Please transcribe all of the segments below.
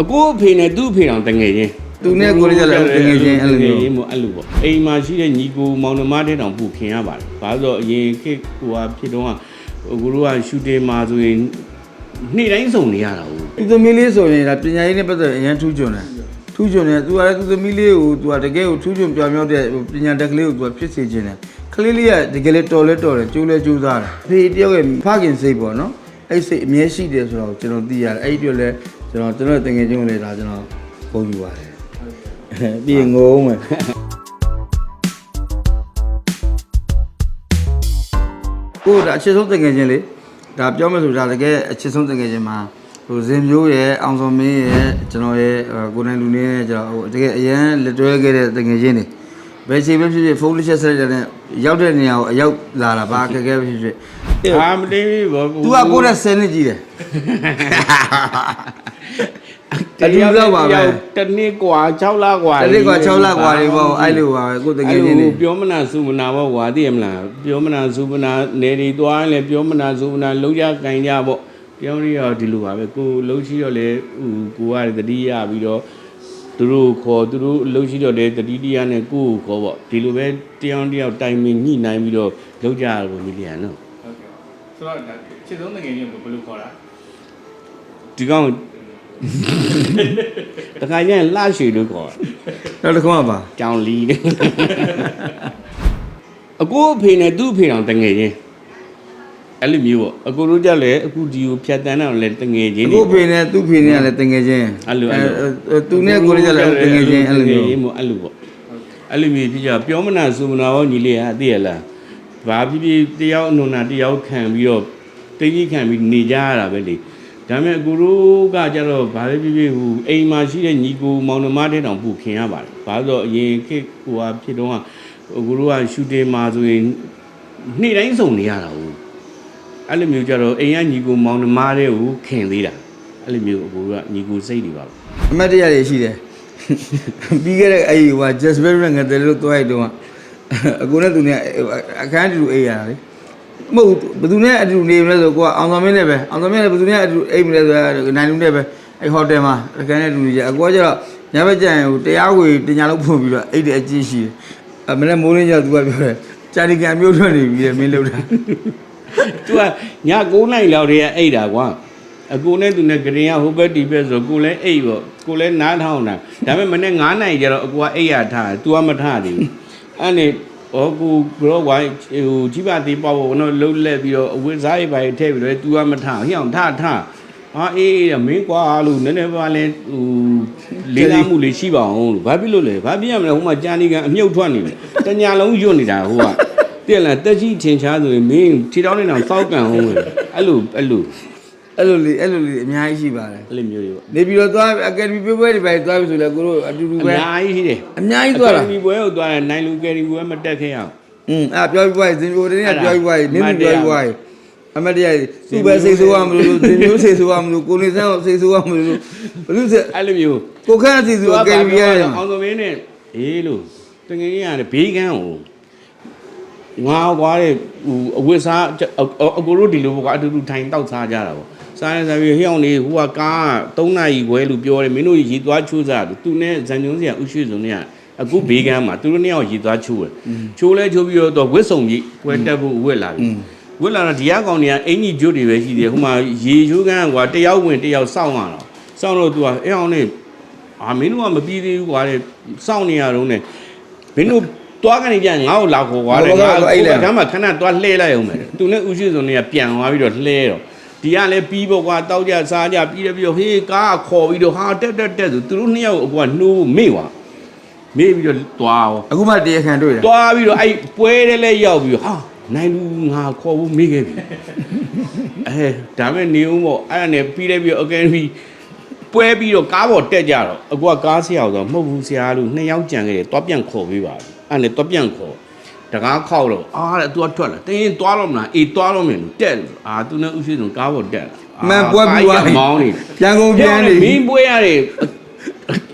အကိုအဖေနဲ့သူ့အဖေတောင်တငယ်ချင်းသူနဲ့ကိုလေးကြလည်းတကယ်ချင်းအဲ့လိုမျိုးတငယ်ချင်းမို့အဲ့လိုပေါ့အိမ်မှာရှိတဲ့ညီကိုမောင်နှမတဲ့တောင်ပူခင်ရပါတယ်ဘာလို့လဲဆိုတော့အရင်ခေတ်ဟိုဟာဖြစ်တော့ကကိုတို့ကရှူတင်မှာဆိုရင်နေ့တိုင်းစုံနေရတာဟုတ်သူသမီးလေးဆိုရင်ဒါပညာရေးနဲ့ပတ်သက်အရင်ထူးချွန်တယ်ထူးချွန်တယ်သူကလည်းသူသမီးလေးကိုသူကတကယ်ကိုထူးချွန်ပြောင်မြောက်တဲ့ပညာတက်ကလေးကိုသူကဖြစ်စေခြင်းတယ်ကလေးလေးကတကယ်လေးတော်လဲတော်တယ်ကျိုးလဲကျိုးသားတယ်ဖေးတယောက်ရဲ့ဖခင်စိတ်ပေါ့နော်အဲ့စိတ်အမြဲရှိတယ်ဆိုတော့ကျွန်တော်သိရတယ်အဲ့ဒီအတွက်လဲ ကျွန်တော်ကျွန်တော်တငယ်ချင်းကိုလည်းဒါကျွန်တော်ပုံယူပါတယ်ပြီးရင်ငိုအောင်မယ်ကိုဒါအချစ်ဆုံးတငယ်ချင်းလေဒါပြောမယ်ဆိုဒါတကယ်အချစ်ဆုံးတငယ်ချင်းမှာဟိုဇင်မျိုးရဲ့အောင်စောမင်းရဲ့ကျွန်တော်ရဲ့ကိုနိုင်လူနေရဲ့ကျွန်တော်ဟိုတကယ်အရန်လက်တွဲခဲ့တဲ့တငယ်ချင်းတွေဘယ်ချိန်ပဲဖြစ်ဖြစ်ဖုန်းတစ်ချက်ဆက်တဲ့နဲ့ရောက်တဲ့နေရာကိုအရောက်လာတာဘာအခက်အခဲပဲဖြစ်ဖြစ် အာမတင်းဘူးဘော तू ကကိုယ်နဲ့10နှစ်ကြီးတယ်အတူတူတော့ပါပဲ တနေ့กว่า6လกว่า တလေးက6လกว่าတွေပေါ့အဲ့လိုပါပဲကိုယ်တကယ်ချင်းနေ အဲ့လိုပြောမနာစုမနာပေါ့ကွာသိရမလားပြောမနာစုမနာနေဒီသွားရင်လည်းပြောမနာစုမနာလုံးကြကင်ကြပေါ့ပြောရရောဒီလိုပါပဲကိုလုံးရှိတော့လေဟိုကိုကတတိယပြီးတော့သူတို့ခေါ်သူတို့လုံးရှိတော့လေတတိတရားနဲ့ကိုကိုခေါ်ပေါ့ဒီလိုပဲတယောက်တယောက်တိုင်ပင်ညှိနှိုင်းပြီးတော့လုံးကြရလို့မီလီယံနော် ဟုတ်ကဲ့ ဆိုတော့ဒါခြေဆုံးငွေချင်းကိုဘယ်လိုခေါ်တာဒီကောင်တခါကျရင်လှရွှေလို့ခေါ်တာနောက်တစ်ခုမှပါကြောင်လီတယ်အကိုအဖေနဲ့သူ့အဖေတောင်တငယ်ချင်းအဲ့လိုမျိုးပေါ့အကိုတို့ကြလည်းအခုဒီကိုဖြတ်တန်းတော့လည်းတငယ်ချင်းကိုဖေနဲ့သူ့ဖေနဲ့ကလည်းတငယ်ချင်းအဲ့လိုအဲ့လိုအဲသူနဲ့ကိုလေးကလည်းတငယ်ချင်းအဲ့လိုမျိုးမို့အဲ့လိုပေါ့အဲ့လိုမျိုးဖြစ်ကြပြောမနာစုမနာရောညီလေးဟာသိရလား ဘာဖြစ်ဖြစ်တယောက်အနုနာတယောက်ခံပြီးတော့တင်းကြီးခံပြီးနေကြရတာပဲလေဒါပေမဲ့အကိုတို့ကကြတော့ဘာလဲဖြစ်ဖြစ်ဟိုအိမ်မှာရှိတဲ့ညီကိုမောင်နှမတဲ့တောင်ပူခင်ရပါတယ်ဘာလို့လဲဆိုတော့အရင်ခေတ်ဟိုဟာဖြစ်တော့ကအကိုတို့ကရှူတင်မှာဆိုရင်နေ့တိုင်းစုံနေရတာဟုတ်အဲ့လိုမျိုးကြတော့အိမ်ကညီကိုမောင်နှမတဲ့ကိုခင်သေးတာအဲ့လိုမျိုးအကိုတို့ကညီကိုစိတ်တွေပါပဲအမတ်တရားတွေရှိတယ်ပြီးခဲ့တဲ့အဲ့ဒီဟို just very ငါတယ်လို့တွားရတော့ အကူနဲ့သူနဲ့အခန်းတူအေးရတာလေမဟုတ်ဘယ်သူနဲ့အတူနေမလဲဆိုကိုကအောင်သမင်းနဲ့ပဲအောင်သမင်းနဲ့ဘယ်သူနဲ့အတူအိမ်မလဲဆိုနိုင်လူနဲ့ပဲအဲ့ဟိုတယ်မှာအခန်းနဲ့တူနေကြအကူကကျတော့ညဘက်ကျရင်ဟိုတရားဝေတင်ညာလို့ဖွင့်ပြီးတော့အဲ့ဒီအကြည့်ရှိတယ်အမနဲ့မိုးလင်းကျသူကပြောတယ်ကြာဒီကံမျိုးထွက်နေပြီလေမင်းလို့တာသူကည9နိုင်လောက်တည်းကအိတ်တာကွာအကိုနဲ့သူနဲ့ဂရင်ကဟိုဘက်ဒီဘက်ဆိုကိုလည်းအိတ်ပေါ့ကိုလည်းနားထောင်တာဒါပေမဲ့မနေ့9နိုင်ကျတော့အကိုကအိတ်ရထားတယ် तू ကမထားသေးဘူး အဲ့နေဟောကူဘရောဝိုင်းဟိုကြီးပါသေးပေါ့ဘောနော်လှုပ်လက်ပြီးတော့အဝိစားရိပ်ပိုင်းထည့်ပြီးတော့ तू ကမထားဟိအောင်ထားထားဟာအေးအေးမင်းကွာလို့နည်းနည်းပါလဲဟိုလေးလာမှုလေးရှိပါအောင်လို့ဘာဖြစ်လို့လဲဘာဖြစ်ရမလဲဟိုမှာကြာနေကန်အမြုပ်ထွက်နေတယ်တညာလုံးညွတ်နေတာဟိုကတဲ့လားတက်ကြီးထင်ရှားဆိုရင်မင်းခြေတောင်းနေတာစောက်ကန်အောင်လေအဲ့လိုအဲ့လို အဲ့လိုလေအဲ့လိုလေအများကြီးရှိပါတယ်အဲ့လိုမျိုးတွေပေါ့နေပြီးတော့သွားအကယ်ဒမီပြပွဲတွေပဲသွားပြီဆိုလဲကိုတို့အတူတူအပဲများကြီးရှိတယ်အများကြီးသွားတာဒီပွဲကိုသွားတယ်နိုင်လူကယ်ရီပွဲမတက်ခဲ့အောင် อืมအဲ့ပြောပြီးပွားဇင်ပြိုတင်းကအဲ့ဒါပြောပြီးပွားနင်းမှတ်ပြီးတရပြောပြီးပွားအမတ်တရားသူ့ပဲစိတ်ဆိုးရမလို့ဇင်မျိုးစိတ်ဆိုးရမလို့ကိုနေဆန်းကိုစိတ်ဆိုးရမလို့ဘလူးစအဲ့လိုမျိုးကိုခန့်အစီအစဉ်အကယ်ဒမီရတယ်အောင်သမင်းနဲ့အေးလို့တကယ်ကြီးရတယ်ဘေးကန်းကိုငါကွာတဲ့ဟိုအဝတ်စားအကိုတို့ဒီလိုပေါ့ကွာအတူတူထိုင်တောက်စားကြတာပေါ့ စားရစားပြီးဟိအောင်နေဟိုကကား3နာရီခွဲလို့ပြောတယ်မင်းတို့ရေသွားချိုးစားတယ်သူနဲ့ဇန်ညုံးစရာဥရှိစုံနဲ့အခုဘေးကန်းမှာသူတို့နှစ်ယောက်ရေသွားချိုးတယ်ချိုးလဲချိုးပြီးတော့ဝစ်စုံကြီးပွဲတက်ဖို့ဝစ်လာပြီဝက်လာတော့ဒီကကောင်တွေကအင်ကြီးကျွတ်တွေပဲရှိတယ်ဟိုမှာရေချိုးကန်းကွာတယောက်ဝင်တယောက်စောင့်ရတော့စောင့်တော့ तू ကအဲအောင်နေအာမင်းတို့ကမပြီးသေးဘူးကွာတဲ့စောင့်နေရတော့ ਨੇ မင်းတို့တွားကနေပြန်ငါ့ကိုလာခေါ်ကွာတဲ့ငါအဲ့ဒါကမှခဏတွားလှဲလိုက်အောင်မယ်သူနဲ့ဥရှိစုံတွေကပြန်သွားပြီးတော့လှဲတော့ ဒီကလည်းပြီးပေါ့ကွာတောက်ကြစားကြပြီးတယ်ပြီးတော့ဟေးကားခေါ်ပြီးတော့ဟာတက်တက်တက်ဆိုသူတို့နှစ်ယောက်အကွာနှိုးမေ့သွားမေ့ပြီးတော့တွားရောအခုမှတရားခံတွေ့တယ်တွားပြီးတော့အဲ့ပွဲတဲ့လဲရောက်ပြီးတော့ဟာနိုင်လူငါခေါ်ဖို့မေ့ခဲ့ပြီအဲဒါမဲ့နေဦးပေါ့အဲ့ဒါနဲ့ပြီးလိုက်ပြီးတော့အကယ်ဒမီပွဲပြီးတော့ကားပေါ်တက်ကြတော့အကူကကားဆရာဆိုတော့မဟုတ်ဘူးဆရာလို့နှစ်ယောက်ကြံခဲ့တယ်တွားပြန်ခေါ်ပေးပါအဲ့နဲ့တွားပြန်ခေါ် တကားခောက်တော့အာတဲ့သူကထွက်လာတင်းရင်တွားတော့မလားအေးတွားတော့မယ်လို့တက်လို့အာသူနဲ့ဥရှိဆုံးကားပေါ်တက်လာမှန်ပွဲပြီးသွားပြီမောင်းနေပြန်ကုန်ပြန်နေမင်းပွဲရတယ်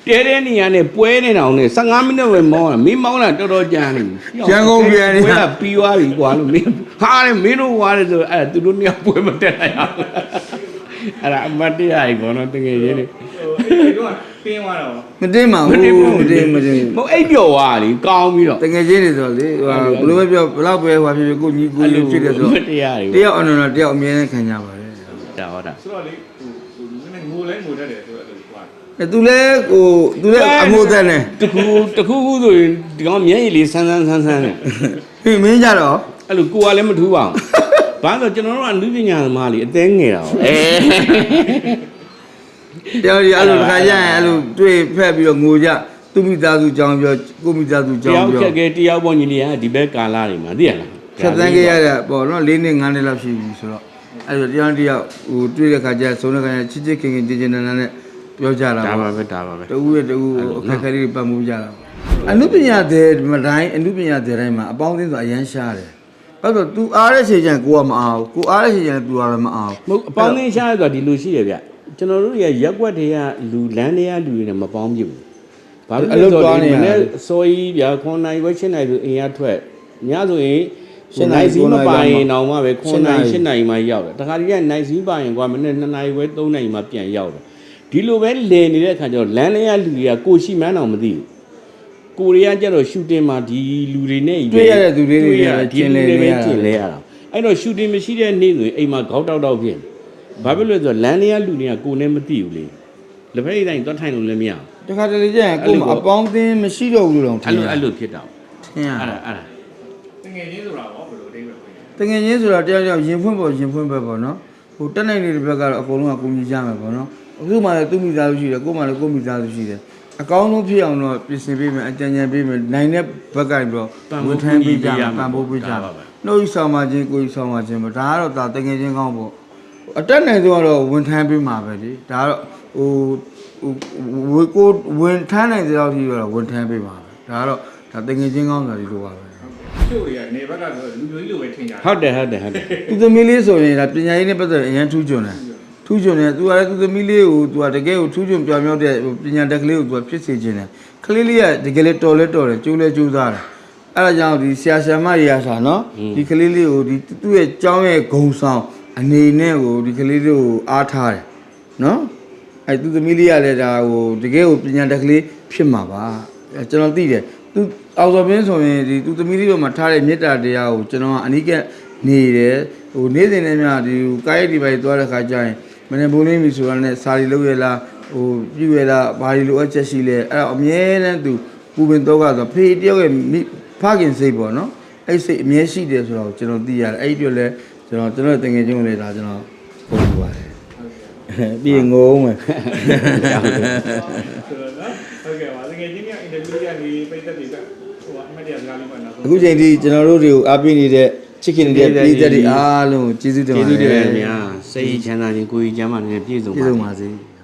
တဲတဲ့နေရာနဲ့ပွဲနေတာအောင်နဲ့15မိနစ်ပဲမောင်းတာမင်းမောင်းတာတော်တော်ကြာနေပြီကျန်ကုန်ပြန်နေပွဲကပြီးသွားပြီကွာလို့မင်းဟာတယ်မင်းတို့ွားတယ်ဆိုအဲ့ဒါသူတို့နှစ်ယောက်ပွဲမတက်နိုင်အောင်အဲ့ဒါအမတ်တရားကြီးဘောနော်တကယ် ချင်းနေဒီတော့တင်းသွားတော့မတင်းပါဘူးမတင်းမတင်းမဟုတ်အိပ်ပျော်သွားလေကောင်းပြီးတော့ တကယ်ချင်းနေဆိုလေဟိုဘယ်လိုပဲပြောဘယ်တော့ပဲဟိုဖြစ်ဖြစ်ကိုညီကိုလူဖြစ်တယ်ဆိုတရားတွေတယောက်အနော်နော်တယောက်အမြဲတမ်းခံကြပါတယ်ဒါဟောတာ ဆိုတော့လေဟိုဟိုနည်းနည်းငိုလဲငိုတတ်တယ်ဆိုတော့အဲ့လိုကွာအဲသူလဲဟိုသူလဲအမိုးသက်နေတခုတခုခုဆိုရင်ဒီကောင်မျက်ရည်လေးဆန်းဆန်းဆန်းဆန်းနဲ့ဟင်မင်းကြတော့အဲ့လိုကိုကလည်းမထူးပါဘူးဘာလို့ကျွန်တော်တို့ကလူပညာသမားလေးအသေးငယ်တာအဲ တယောက်ဒီအဲ့လိုတစ်ခါကျရင်အဲ့လိုတွေ့ဖက်ပြီးတော့ငိုကြသူမိသားစုကြောင်းပြောကိုမိသားစုတကြောယောင်းက်ပြောချက်ကတယောက်ပေါ့ညီလေးကဒီဘက်ကာလာတွေမှာသိရလားဖြတ်သန်းခဲ့ရတဲ့ပေါ့နော်၄နှစ်၅နှစ်လောက်ရှိပြီဆိုတော့အဲ့လိုတယောက်တစ်ယောက်ဟိုတွေ့တဲ့ခါကျဆုံးတဲ့ခါကျချစ်ချစ်ခင်ခင်တင်းတင်းနန်းနန်းနဲ့ပြောကြတာဒါပါပေါ့ပဲဒါပါပဲတဦးရဲ့တဦးအခက်အခဲလေးပတ်မှုကြတာပေါ့အနုပညာတဲ့မတိုင်းအနုပညာတဲ့တိုင်းမှာအပေါင်းအသင်းဆိုအရန်ရှားတယ်ဘာလို့ तू အားတဲ့ချိန်ကျရင်ကိုကမအားဘူးကိုအားတဲ့ချိန်ကျရင် तू အားလည်းမအားဘူး မဟုတ်အပေါင်းအသင်းရှားရဆိုတာဒီလိုရှိတယ်ဗျ ကျွန်တော်တို့ရဲ့ရက်ွက်တွေကလူလန်းတွေကလူတွေနဲ့မပေါင်းပြဘူးဘာလို့လဲဆိုတော့ဒီနေ့စောကြီးဗျာ9နိုင်ခွဲ7နိုင်ဆိုအင်ရထွက်ညဆိုရင်နိုင်စီမပိုင်အောင်မှပဲ9နိုင်7နိုင်မှရောက်တယ်တခါတည်းကနိုင်စီပိုင်ကွာမနေ့2နိုင်ခွဲ3နိုင်မှပြန်ရောက်တယ်ဒီလိုပဲလည်နေတဲ့အခါကျတော့လန်းတွေကလူတွေကကိုရှိမှန်းအောင်မသိဘူးကိုရီးယားကျတော့ရှူတင်မှာဒီလူတွေနဲ့တွေ့ရတဲ့သူလေးတွေတွေ့ရလည်းဒီကျင်လူလေတွေနေပဲရကျင်လဲတာရတာအဲ့တော့ရှူတင်မရှိတဲ့နေ့ဆိုရင်အိမ်မှာခေါက်တောက်တောက်ဖြစ် ဘာဖြစ်လို့လဲဆိုတော့လမ်းတွေကလူတွေကကိုယ်နဲ့မသိဘူးလေလက်ဖက်ရည်တိုင်းသွားထိုင်လို့လည်းမရဘူးတခါတလေကျရင်ကို့မှာအပေါင်းအသင်းမရှိတော့ဘူးလို့တော့ထအဲ့င်လိုရအဲ့လိုဖြစ်တာထင်ရအဲ့ဒါအဲ့ဒါတငယ်ချင်းဆိုတာရောဘယ်လိုအဓိပ္ပာယ်လဲတကယ်ချင်းဆိုတော့တယောက်တယောက်ရင်ဖွင့်ပေါ်ရင်ဖွင့်ပဲပေါ့နော်ဟိုတက်နိုင်နေတဲ့ဘက်ကတော့အကုန်လုံးကကိုကြီးကြမယ်ပေါ့နော်အခုမှလည်းသူ့မိသားစုရှိတယ်ကို့မှလည်းကို့မိသားစုရှိတယ်အကောင်းဆုံးဖြစ်အောင်တော့ပြင်ဆင်ပေးမယ်အကြံဉာဏ်ပေးမယ်နိုင်တဲ့ဘက်ကနေပြီးတော့ဝန်ထမ်းပေးကြမယ်ပံ့ပိုးပေးကြမယ်နှုတ်ဆောင်ပါခြင်းကိုယ်ဆောင်ပါခြင်းပေါ့ဒါကတော့ဒါတကယ်ချင်းကောင်းပေါ့ အတက်နိုင်ဆုံးကတော့ဝန်ထမ်းပေးမှာပဲလေဒါကတော့ဟိုဟိုကိုဝန်ထမ်းနိုင်တဲ့လောက်ထိတော့ဝန်ထမ်းပေးမှာပဲဒါကတော့ဒါတကယ်ချင်းကောင်းဆိုတာဒီလိုပါပဲချို့တွေကနေဘက်ကဆိုလူမျိုးကြီးလိုပဲထင်ကြတယ်ဟုတ်တယ်ဟုတ်တယ်ဟုတ်တယ်သူသမီးလေးဆိုရင်ဒါပညာရေးနဲ့ပတ်သက်ရင်အရင်ထူးချွန်တယ်ထူးချွန်တယ်သူကလည်းသူသမီးလေးကိုသူကတကယ်ကိုထူးချွန်ပြောင်မြောက်တဲ့ပညာတက်ကလေးကိုသူကဖြစ်စေခြင်းတယ်ကလေးလေးကတကယ်လေးတော်လဲတော်တယ်ကျိုးလဲကျိုးသားတယ်အဲ့ဒါကြောင့်ဒီဆရာဆရာမတွေကဆိုနော်ဒီကလေးလေးကိုဒီသူ့ရဲ့ကျောင်းရဲ့ဂုံဆောင် အနေနဲ့ကိုဒီကလေးလေးကိုအားထားတယ်နော်အဲ့သူသမီးလေးကလည်းဒါဟိုတကယ်ကိုပညာတက်ကလေးဖြစ်မှာပါအဲ့ကျွန်တော်သိတယ်သူအောင်စော်ပင်းဆိုရင်ဒီသူသမီးလေးပေါ်မှာထားတဲ့မေတ္တာတရားကိုကျွန်တော်ကအနိကနေတယ်ဟိုနေ့စဉ်နဲ့များဒီကာယဒီပိုက်သွားတဲ့ခါကျရင်မနေ့ဘိုးလေးမီဆိုတာနဲ့စာရီလုပ်ရလားဟိုပြုရလားဘာဒီလိုအပ်ချက်ရှိလဲအဲ့တော့အမြဲတမ်းသူပူပင်တော့ကတော့ဖေးတယောက်ရဲ့မိဖခင်စိတ်ပေါ့နော်အဲ့စိတ်အမြဲရှိတယ်ဆိုတော့ကျွန်တော်သိရတယ်အဲ့ဒီအတွက်လဲ ကျွန်တော်ကျွန်တော်တငယ်ချင်းကိုလည်းဒါကျွန်တော်ပုံပြပါတယ်ပြီးရင်ငုံမယ်ဆိုတော့နော်ဟုတ်ကဲ့ပါတကယ်ချင်းကအင်တာဗျူးကနေပိတ်သက်တွေကဟိုအမတ်တရားစကားလေးပါနော်အခုချိန်ထိကျွန်တော်တို့တွေကိုအားပေးနေတဲ့ချစ်ခင်နေတဲ့ပြည်သက်တွေအားလုံးကိုကျေးဇူးတင်ပါကျေးတဇူးယ်တင်ပါတယ်ဗျာစိတ်ချမ်းသာခြင်းကိုယ်ကြီးချမ်းသာခြင်းပြည့်စုံကျေးပါဇူးစေပါစေ